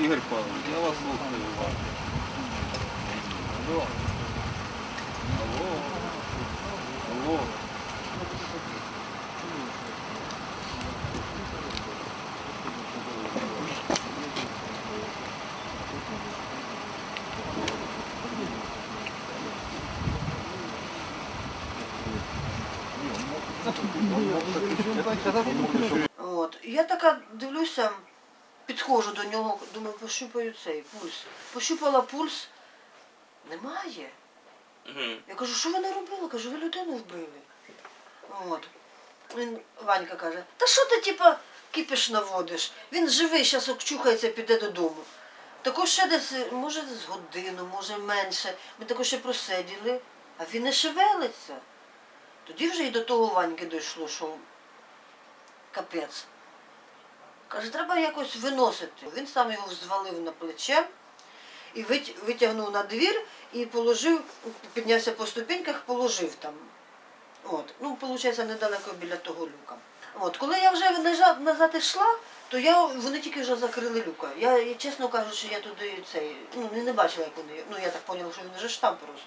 Ігор Павлович, я вас слухаю. Алло. Алло. Алло. От. Я така дивлюся, підходжу до нього, думаю, пощупаю цей пульс. Пощупала пульс, немає. Я кажу, що ви наробили? Кажу, ви людину вбили. От. Він, Ванька каже, та що ти типа кипиш наводиш? Він живий, зараз обчухається, піде додому. Також ще десь, може, з годину, може менше. Ми також ще просиділи, а він не шевелиться. Тоді вже і до того Ваньки дійшло, що капець. Каже, треба якось виносити. Він сам його звалив на плече і витягнув на двір і положив, піднявся по ступеньках, положив там. От. Ну, виходить, недалеко біля того люка. От. Коли я вже назад, йшла, то я, вони тільки вже закрили люка. Я, чесно кажучи, я туди цей, ну, не, бачила, як вони. Ну, я так поняла, що він вже ж там просто.